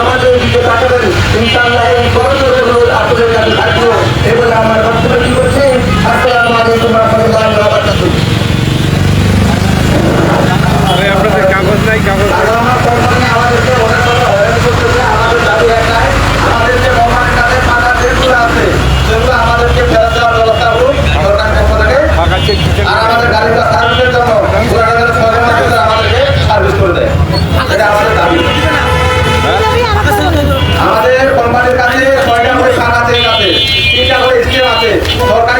আমাদের দিকে তাকাবেন। ইনশাআল্লাহ এই বড় বড় কাছে থাকব।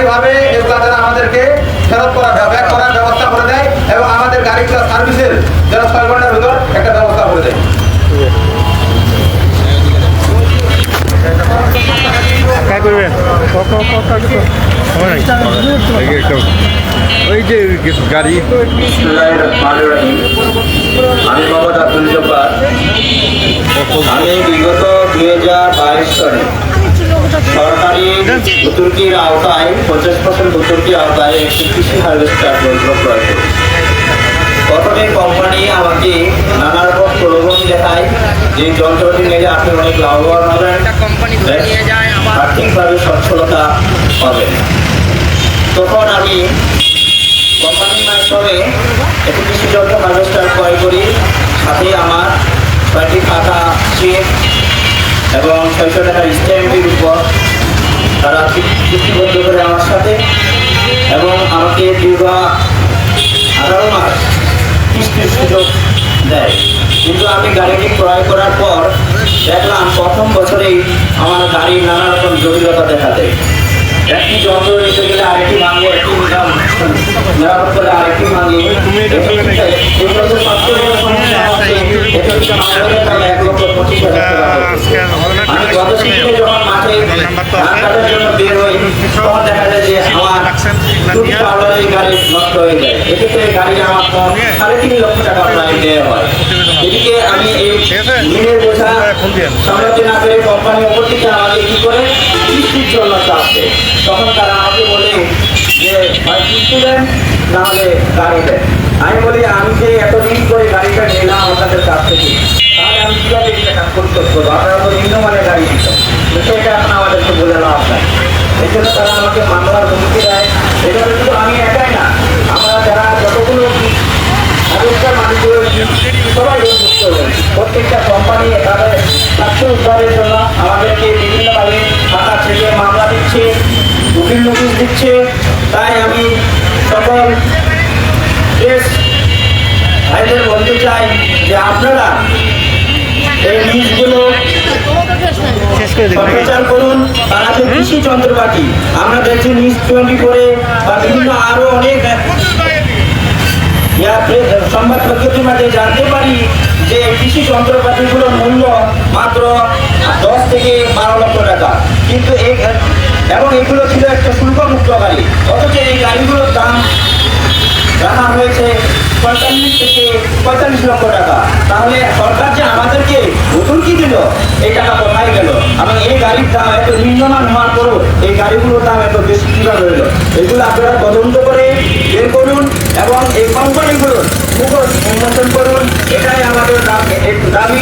সরকারিভাবে এগুলা যারা আমাদেরকে ফেরত করার ব্যাক করার ব্যবস্থা করে দেয় এবং আমাদের গাড়িগুলো সার্ভিসের যেন ছয় ঘণ্টার ভিতর একটা ব্যবস্থা করে দেয়। হ্যাঁ, ওই যে গাড়ি। আমি মোহাম্মদ আমি বিগত দুই হাজার বাইশ সালে সরকারি আওতায় পঞ্চাশ পার্সেন্ট আওতায় একটি কৃষি হারভেস্টার যন্ত্র ক্রয় করি প্রথমে কোম্পানি আমাকে নানা রকম প্রলোভন দেখায় যে যন্ত্রটি নিলে আপনি অনেক লাভবান হবেন আর্থিকভাবে সচ্ছলতা পাবেন। তখন আমি কোম্পানির মাধ্যমে একটি কৃষি যন্ত্র হারভেস্টার ক্রয় করি। সাথে আমার ছয়টি খাতা এবং ছয়শো টাকার স্ট্যাম্পের উপর তারা চুক্তিবদ্ধ করে আমার সাথে এবং আমাকে দীর্ঘ আঠারো মাস কিস্তির সুযোগ দেয়। কিন্তু আমি গাড়িটি ক্রয় করার পর দেখলাম প্রথম বছরেই আমার গাড়ির নানা রকম জটিলতা দেখা দেয়। একটি যন্ত্র নিতে গেলে আরেকটি ভাঙবো একটি নিলাম মেরামত করে আরেকটি ভাঙি। যায় যে হয়ে হয়। এদিকে আমি এই ঋণের বোঝা সামলাতে না পেরে কোম্পানি ওপর থেকে আমাকে কি করে? কিস্তির জন্য চাপ তখন তারা আমাকে বলে যে হয় কিস্তি দেন নাহলে গাড়ি দেন। আমি বলি আমি যে এত ঋণ করে গাড়িটা নিলাম আপনাদের কাছ থেকে আমি কীভাবে এটা কাজ করতে করব আপনারা তো নিম্নমানের গাড়ি দিত সেটা এখন আমাদেরকে বলে লাভ নাই এই জন্য তারা আমাকে মামলার হুমকি দেয় এখানে শুধু আমি একাই না আমরা যারা যতগুলো আগেকার মানুষগুলো সবাই যুক্ত হয়েছে প্রত্যেকটা কোম্পানি তাদের স্বাস্থ্য উদ্ধারের জন্য আমাদেরকে বিভিন্নভাবে টাকা থেকে মামলা দিচ্ছে উকিল নোটিশ দিচ্ছে তাই আমি সকল ভাইদের বলতে চাই যে আপনারা এই সম্প্রচার করুন। তারা যে কৃষি যন্ত্রপাতি। আমরা দেখছি নিউজ টোয়েন্টি করে বা বিভিন্ন আরও অনেক সংবাদ পত্রিকার মাঝে জানতে পারি যে কৃষি যন্ত্রপাতিগুলোর মূল্য মাত্র দশ থেকে বারো লক্ষ টাকা। কিন্তু এই এবং এগুলো ছিল একটা শুল্ক মুক্ত গাড়ি। অথচ এই গাড়িগুলোর দাম রাখা হয়েছে পঁয়তাল্লিশ থেকে পঁয়তাল্লিশ লক্ষ টাকা। তাহলে সরকার কি দিল? এই টাকা কোথায় গেল? এবং এই গাড়ির দাম এত নিম্নমান হওয়ার পরও এই গাড়িগুলোর দাম এত বেশি কীভাবে রইল এগুলো আপনারা তদন্ত করে বের করুন এবং এই কোম্পানিগুলোর মুখোশ উন্মোচন করুন। এটাই আমাদের দাবি।